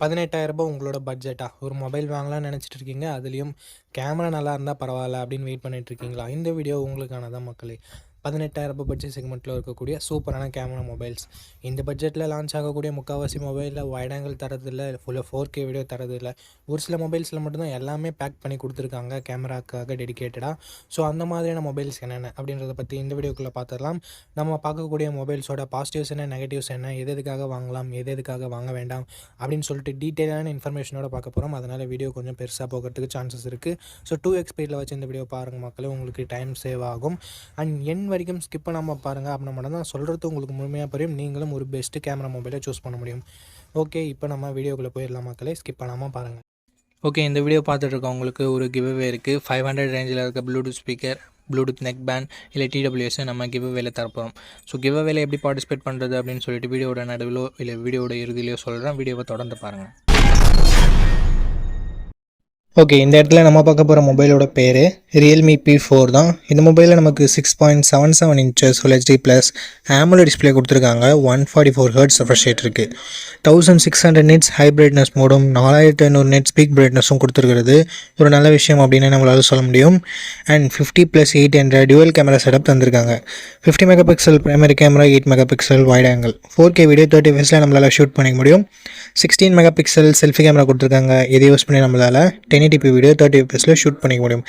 பதினெட்டாயிரரூபா உங்களோட பட்ஜெட்டா ஒரு மொபைல் வாங்கலாம்னு நினச்சிட்டு இருக்கீங்க அதுலேயும் கேமரா நல்லா இருந்தால் பரவாயில்ல அப்படின்னு வெயிட் பண்ணிகிட்ருக்கீங்களா இந்த வீடியோ உங்களுக்கானதான் மக்களே? பதினெட்டாயிரரூபா பட்ஜெட் செக்மெண்ட்டில் இருக்கக்கூடிய சூப்பரான கேமரா மொபைல்ஸ் இந்த பட்ஜெட்டில் லான்ச் ஆகக்கூடிய முக்கால்வாசி மொபைலில் வைட் ஆங்கிள் தரதில்ல ஃபுல்லாக ஃபோர் கே வீடியோ தரதில்ல ஒரு சில மொபைல்ஸில் மட்டும்தான் எல்லாமே பேக் பண்ணி கொடுத்துருக்காங்க கேமராக்காக டெடிகேட்டடாக ஸோ அந்த மாதிரியான மொபைல்ஸ் என்னென்ன அப்படின்றத பற்றி இந்த வீடியோக்குள்ளே பார்த்துடலாம். நம்ம பார்க்கக்கூடிய மொபைல்ஸோட பாசிட்டிவ்ஸ் என்ன நெகட்டிவ்ஸ் என்ன எது எதுக்காக வாங்கலாம் எது எதுக்காக வாங்க வேண்டாம் அப்படின்னு சொல்லிட்டு டீட்டெயிலான இன்ஃபர்மேஷனோட பார்க்க போகிறோம் அதனால் வீடியோ கொஞ்சம் பெருசாக போகிறதுக்கு சான்சஸ் இருக்குது ஸோ டூ எக்ஸ்பீரியில் வச்சு இந்த வீடியோ பாருங்கள் மக்களே உங்களுக்கு டைம் சேவ் ஆகும். அண்ட் என் வரைக்கும் ஸ்கிப் பண்ணாமல் பாருங்கள் அப்படின்னா மட்டும் தான் சொல்கிறது உங்களுக்கு முழுமையாக புரியும். நீங்களும் ஒரு பெஸ்ட்டு கேமரா மொபைலை சூஸ் பண்ண முடியும். ஓகே இப்போ நம்ம வீடியோக்குள்ளே போயிடலாம் மக்களே. ஸ்கிப் பண்ணாமல் பாருங்கள் ஓகே இந்த வீடியோ பார்த்துட்டு இருக்கவங்களுக்கு ஒரு கிவ்வே இருக்குது ஃபைவ் ஹண்ட்ரட் ரேஞ்சில் இருக்க Bluetooth speaker Bluetooth neck band இல்லை டிடபிள்யூஎஸ் நம்ம கிவ்வேல தரப்போகிறோம் ஸோ கிவ்வேல எப்படி பார்ட்டிசிபேட் பண்ணுறது அப்படின்னு சொல்லிட்டு வீடியோட நடுவிலோ இல்லை வீடியோட இறுதியிலையோ சொல்கிறேன் வீடியோவை தொடர்ந்து பாருங்கள் ஓகே இந்த இடத்துல நம்ம பார்க்க போகிற மொபைலோட பேர் ரியல்மி பி ஃபோர் தான். இந்த மொபைலில் நமக்கு six point seven seven inches full HD plus AMOLED display கொடுத்துருக்காங்க. One forty four hertz refresh rate இருக்குது thousand six hundred nits high brightness மோடும் நாலாயிரத்து ஐநூறு நெட் பீக் பிரைட்னஸும் கொடுத்துருக்கிறது. ஒரு நல்ல விஷயம் அப்படின்னு நம்மளால் சொல்ல முடியும். அண்ட் ஃபிஃப்டி ப்ளஸ் எயிட் என்ற டியூவல் கேமரா செட்டப் தந்திருக்காங்க. Fifty mega pixel primary camera eight mega pixel wide angle four K video thirty ஃபேஸில் நம்மளால் ஷூட் பண்ணிக்க முடியும். Sixteen mega pixel selfie camera கொடுத்துருக்காங்க. இதை யூஸ் பண்ணி நம்மளால். டென் டிபி வீடியோ தேர்ட்டி எஃப்எஸில் ஷூட் பண்ணிக்க முடியும்.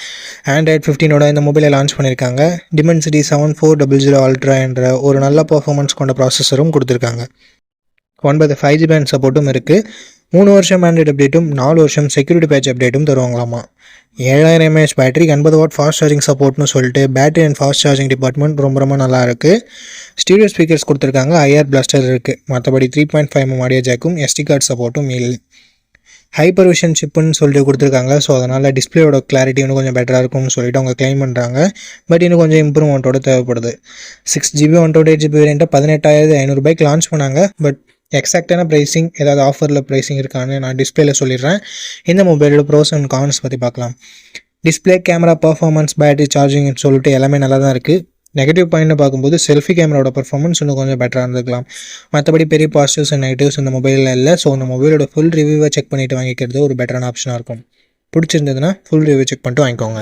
ஆண்ட்ராய்ட் ஃபிஃப்டினோட இந்த மொபைலை லான்ச் பண்ணியிருக்காங்க Dimensity seven four double zero ultra என்ற ஒரு நல்ல பர்ஃபார்மன்ஸ் கொண்ட ப்ராசஸரும் கொடுத்துருக்காங்க. ஒன்பது ஃபைவ் ஜி பேண்ட் சப்போர்ட்டும் இருக்குது மூணு வருஷம் ஆண்ட்ராய்டு அப்டேட்டும் நாலு வருஷம் செக்யூரிட்டி பேட்ச் அப்டேட்டும் தருவாங்களாமா? ஏழாயிரம் எம்ஏஹெச் பேட்டரி எண்பது வாட் ஃபாஸ்ட் சார்ஜிங் சப்போர்ட்னு சொல்லிட்டு battery and fast charging department ரொம்ப ரொம்ப நல்லா இருக்குது ஸ்டீரியோ ஸ்பீக்கர்ஸ் கொடுத்துருக்காங்க. ஐஆர் பிளாஸ்டர் இருக்குது மற்றபடி த்ரீ பாயிண்ட் ஃபைவ் எம் ஜாக்கும் எஸ்டி கார்டு சப்போர்ட்டும் இல்லை. ஹைப்பர் விஷன் சிப்புன்னு சொல்லிட்டு கொடுத்துருக்காங்க. ஸோ அதனால் டிஸ்பிளேயோட கிளாரிட்டி இன்னும் கொஞ்சம் பெட்டராக இருக்கும்னு சொல்லிட்டு அவங்க க்ளைம் பண்ணுறாங்க பட் இன்னும் கொஞ்சம் இம்ப்ரூவ்மெண்ட்டோட தேவைப்படுது. Six GB one twenty eight GB வேரியண்ட்டை பதினெட்டாயிரத்து ஐநூறுபாய்க்கு லான்ச் பண்ணாங்க. பட் எக்ஸாக்டான ப்ரைஸிங் ஏதாவது ஆஃபரில் ப்ரைஸிங் இருக்கான்னு நான் டிஸ்பிளேல சொல்லிடுறேன். இந்த மொபைலோட ப்ரோஸ் அண்ட் கான்ஸ் பற்றி பார்க்கலாம். டிஸ்பிளே கேமரா பர்ஃபார்மன்ஸ் பேட்டரி சார்ஜிங்னு சொல்லிட்டு எல்லாமே நல்லா தான் இருக்குது நெகட்டிவ் பாயிண்ட்னு பார்க்கும்போது செல்ஃபி கேமராவோட பர்ஃபார்மன்ஸ் இன்னும் கொஞ்சம் பெட்டராக இருந்திருக்கலாம். மற்றபடி பெரிய பாசிட்டிவ்ஸ் அண்ட் நெகட்டிவ்ஸ் இந்த மொபைலில் இல்லை. ஸோ இந்த மொபைலோட ஃபுல் ரிவ்யூவை செக் பண்ணிவிட்டு வாங்கிக்கிறது ஒரு பெட்டரான ஆப்ஷனாக இருக்கும். பிடிச்சிருந்ததுன்னா ஃபுல் ரிவ்யூ செக் பண்ணிட்டு வாங்கிக்கோங்க.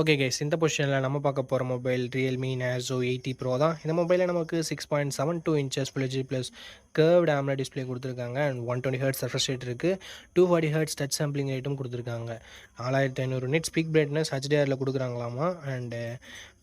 ஓகே கைஸ் இந்த பொசிஷனில் நம்ம பார்க்க போகிற mobile Realme Narzo eighty pro தான். இந்த மொபைலில் நமக்கு six point seven two inches full G plus curved AMOLED display கொடுத்துருக்காங்க. And one twenty hertz refresh rate இருக்குது two forty hertz touch sampling ரேட்டும் கொடுத்துருக்காங்க. நாலாயிரத்தி ஐநூறு நிட் ஸ்பீக் பிரைட்னஸ் ஹெச்டிஆரில் கொடுக்குறாங்களாமா? அண்டு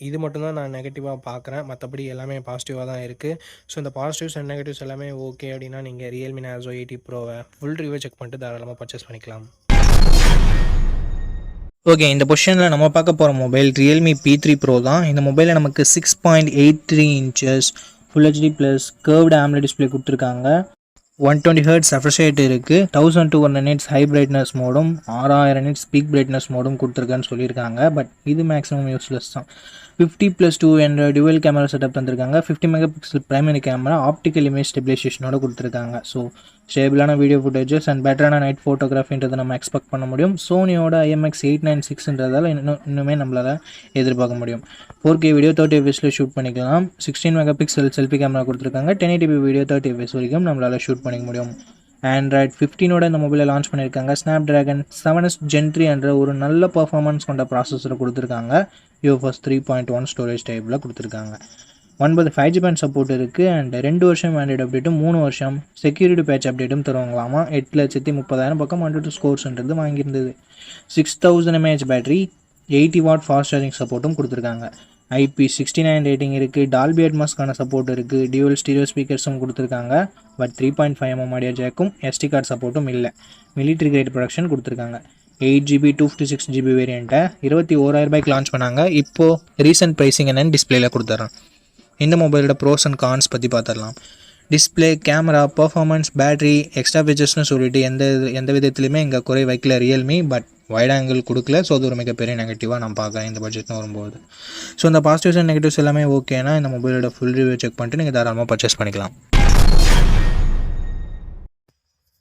இது மட்டும்தான் நான் நெகட்டிவாக பார்க்குறேன் மற்றபடி எல்லாமே பாசிட்டிவாக தான் இருக்குது ஸோ இந்த பாசிட்டிவ்ஸ் அண்ட் நெகட்டிவ்ஸ் எல்லாமே ஓகே அப்படின்னா நீங்கள் ரியல்மி நேசோ எயிட்டி ப்ரோவை ஃபுல் ரிவ்யூ செக் பண்ணிட்டு தாராளமாக பர்ச்சேஸ் பண்ணிக்கலாம். ஓகே இந்த பொசிஷனில் நம்ம பார்க்க போகிற mobile Realme P three Pro தான். இந்த மொபைலில் நமக்கு six point eight three inches full HD plus curved AMOLED display கொடுத்துருக்காங்க. ஒன் டுவெண்ட்டி ஹர்ட்ஸ் ரெஃப்ரெஷ் இருக்குது thousand two hundred nits high brightness மோடும் ஆறாயிரம் நிட்ஸ் பீக் பிரைட்னஸ் மோடும் கொடுத்துருக்கான்னு சொல்லியிருக்காங்க. பட் இது மேக்ஸிமம் யூஸ்லெஸ் தான். ஃபிஃப்டி ப்ளஸ் டூ என்ற டுவெல் கேமரா செட்டப் தந்திருக்காங்க. Fifty mega pixel primary camera optical image ஸ்டெபிலைசேஷனோட கொடுத்துருக்காங்க. ஸோ ஸ்டேபிளான வீடியோ ஃபுட்டேஜஸ் அண்ட் பெட்டரான நைட் ஃபோட்டோகிராஃபின்றதை நம்ம எக்ஸ்பெக்ட் பண்ண முடியும். சோனியோட ஐஎம்எக்ஸ் எயிட் நைன் சிக்ஸ்ன்றதால இன்னும் இன்னுமே நம்மளால் எதிர்பார்க்க முடியும். ஃபோர் கே வீடியோ தேர்ட்டி எஃப்எஸில் ஷூட் பண்ணிக்கலாம். Sixteen mega pixel selfie camera கொடுத்துருக்காங்க ten eighty video thirty FPS வரைக்கும் நம்மளால் ஷூட் பண்ணிக்க முடியும். ஆண்ட்ராய்ட் ஃபிஃப்டீனோட இந்த மொபைலை லான்ச் பண்ணியிருக்காங்க. Snapdragon seven S gen three என்ற ஒரு நல்ல பர்ஃபார்மன்ஸ் கொண்ட ப்ராசஸரை கொடுத்துருக்காங்க. UFS three point one storage டைப்பில் கொடுத்துருக்காங்க. ஒன்பது ஃபைவ் ஜி பேண்ட் சப்போர்ட் இருக்குது அண்ட் ரெண்டு வருஷம் ஆண்ட்ராய்டு அப்டேட்டும் மூணு வருஷம் செக்யூரிட்டி பேட்ச் அப்டேட்டும் தருவாங்களாமா? எட்டு லட்சத்தி முப்பதாயிரம் பக்கம் ஹண்ட்ரட் ஸ்கோர்ஸ்ன்றது வாங்கியிருந்தது. Six thousand mAh battery eighty watt fast charging சப்போர்ட்டும் கொடுத்துருக்காங்க. ஐபி சிக்ஸ்டி நைன் ரேட்டிங் இருக்குது டால்பி அட்மாஸ்க்கான சப்போர்ட் இருக்குது டியூவல் ஸ்டீரியோ ஸ்பீக்கர்ஸும் கொடுத்துருக்காங்க but three point five mm audio ஜேக்கும் SD card சப்போர்ட்டும் இல்லை. மிலிட்ரி கிரேட் ப்ரொடக்ஷன் கொடுத்துருக்காங்க. Eight GB two fifty six GB வேரியண்ட்டை இருபத்தி ஓராயிரம் ரூபாய்க்கு லான்ச் பண்ணாங்க. இப்போது ரீசெண்ட் ப்ரைஸிங் என்னென்னு டிஸ்பிளேல கொடுத்துட்றேன் இந்த மொபைலோட ப்ரோஸ் அண்ட் கான்ஸ் பற்றி பார்த்துடலாம் display camera performance battery extra ஃபீச்சர்ஸ்னு சொல்லிட்டு எந்த எந்த விதத்துலையுமே இங்கே குறை வைக்கல ரியல்மி பட் வைட் ஆங்கிள் கொடுக்கல. ஸோ அது ஒரு மிகப்பெரிய நெகட்டிவாக நான் பார்க்குறேன் இந்த பட்ஜெட்னு வரும்போது. ஸோ இந்த பாசிட்டிவ்ஸ் அண்ட் நெகட்டிவ்ஸ் எல்லாமே ஓகேனா இந்த மொபைலோட ஃபுல் ரிவ்யூ செக் பண்ணிட்டு நீங்கள் தாராளமாக பர்ச்சேஸ் பண்ணிக்கலாம்.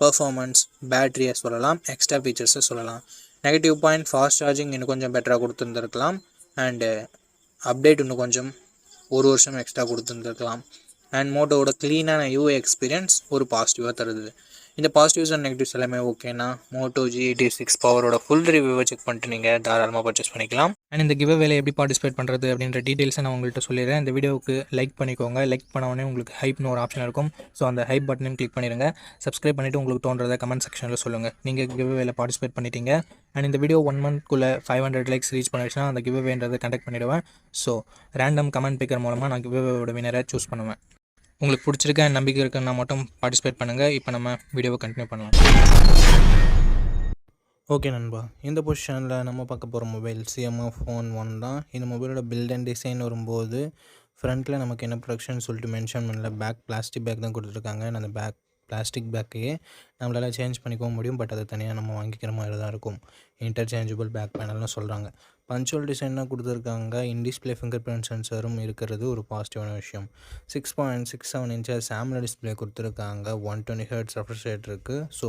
பர்ஃபார்மன்ஸ் பேட்டரியை சொல்லலாம் எக்ஸ்ட்ரா ஃபீச்சர்ஸை சொல்லலாம். நெகட்டிவ் பாயிண்ட் ஃபாஸ்ட் சார்ஜிங் இன்னும் கொஞ்சம் பெட்டராக கொடுத்துருந்துருக்கலாம். அண்டு அப்டேட் இன்னும் கொஞ்சம் ஒரு வருஷம் எக்ஸ்ட்ரா கொடுத்துருந்துருக்கலாம். அண்ட் மோட்டோவோட க்ளீனான யூஏ எக்ஸ்பீரியன்ஸ் ஒரு பாசிட்டிவாக தருது. இந்த பாசிட்டிவ்ஸ் அண்ட் நெகட்டிவ்ஸ் எல்லாமே ஓகேனா மோட்டோ ஜி எயிட்டி சிக்ஸ் பவரோட ஃபுல் ரிவ்யூவை செக் பண்ணிட்டு நீங்கள் தாராளமாக பர்ச்சேஸ் பண்ணிக்கலாம். அண்ட் இந்த கிவ் வேலை எப்படி பார்ட்டிசிபேட் பண்ணுறது அப்படின்ற டீட்டெயில்ஸை நான் உங்கள்கிட்ட சொல்லிடுறேன். இந்த வீடியோவுக்கு லைக் பண்ணிக்கோங்க. லைக் பண்ண உடனே உங்களுக்கு ஹைப்னு ஒரு ஆப்ஷன் இருக்கும். ஸோ அந்த ஹைப் பட்டனையும் கிளிக் பண்ணிடுங்க. சப்ஸ்கிரைப் பண்ணிவிட்டு உங்களுக்கு தோன்றதை கமெண்ட் செக்ஷனில் சொல்லுங்கள் நீங்கள் கிவ் வேலை பார்ட்டிசிபேட் பண்ணிட்டீங்க. அண்ட் இந்த வீடியோ ஒன் மந்த்க்குள்ளே ஃபைவ் ஹண்ட்ரட் லைக்ஸ் ரீச் பண்ணிடுச்சுன்னா அந்த கிவ் வேன்றதை கண்டக்ட் பண்ணிவிடுவேன் ஸோ ரேண்டம் கமெண்ட் பிக்கர் மூலமாக நான் கிவ் வேவோட வினரை சூஸ் பண்ணுவேன். உங்களுக்கு பிடிச்சிருக்க நம்பிக்கை இருக்குன்னா மட்டும் பார்ட்டிசிபேட் பண்ணுங்கள் இப்போ நம்ம வீடியோவை கண்டினியூ பண்ணலாம். ஓகே நண்பா. இந்த பொசிஷனில் நம்ம பார்க்க போகிற மொபைல் சிஎம்ஓ ஃபோன் ஒன் தான். இந்த மொபைலோட பில்ட் அண்ட் டிசைன் வரும்போது ஃப்ரண்ட்டில் நமக்கு என்ன ப்ரொடக்ஷன் சொல்லிட்டு மென்ஷன் பண்ணல. பேக் பிளாஸ்டிக் பேக் தான் கொடுத்துருக்காங்க. அந்த பேக் பிளாஸ்டிக் பேக்கையே நம்மளால் சேஞ்ச் பண்ணிக்கவும் முடியும். பட் அதை தனியாக நம்ம வாங்கிக்கிற மாதிரி தான் இருக்கும். இன்டர்சேஞ்சபிள் பேக் பேனல்னு சொல்கிறாங்க பஞ்சுவல் டிசைனாக கொடுத்துருக்காங்க. இன் டிஸ்பிளே ஃபிங்கர் பிரிண்ட் சென்சரும் இருக்கிறது ஒரு பாசிட்டிவான விஷயம். Six point six seven inches சாம்ல display கொடுத்துருக்காங்க. ஒன் டுவெண்ட்டி ஹர்ட்ஸ் ரெஃப்ரெஷ் இருக்குது ஸோ